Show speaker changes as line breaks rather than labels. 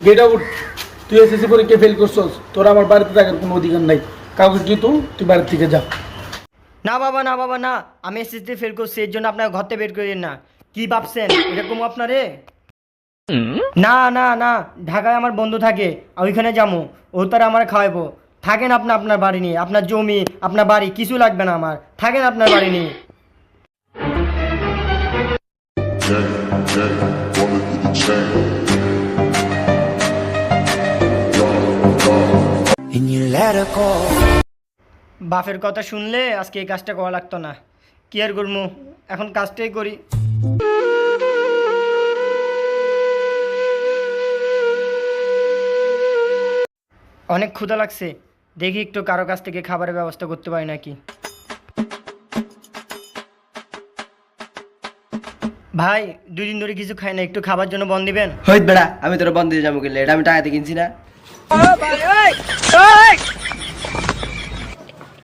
Gate out তুই SSC পরীক্ষা fail করছস তোর আমার বাড়িতে থাকার কোনো অধিকার নাই। কাগজ কাউকে কিন্তু তুই? বাড়ির থেকে যা।
না বাবা না বাবা না। আমি এসএসসি ফেল করছি এর জন্য আপনার ঘর থেকে বের করে দিন না। কি ভাবছেন? এরকম আপনারে? না না না। ঢাকায় আমার বন্ধু থাকে ওইখানে যাব। ও তারা আমার খাওয়াবো থাকেন আপনি আপনার বাড়ি নিয়ে। আপনার জমি আপনার বাড়ি কিছু লাগবে না আমার। থাকেন আপনার বাড়ি নিয়ে।
And you let her go.
বাপের কথা শুনলে আজকে এই কাজটা করা লাগতো না। কি আর করব এখন কাজটাই করি। অনেক ক্ষুধা লাগছে। দেখি একটু কারও কাছ থেকে খাবারের ব্যবস্থা করতে পারি নাকি। ভাই দুই দিন ধরে কিছু খাই না একটু খাবার জন্য বন দিবেন?
হইত বেড়া আমি তোর বন্ধ দিয়ে যাব গেলে এটা আমি টাকাতে কিনছি না। ઓ ભાઈ ઓય ઓય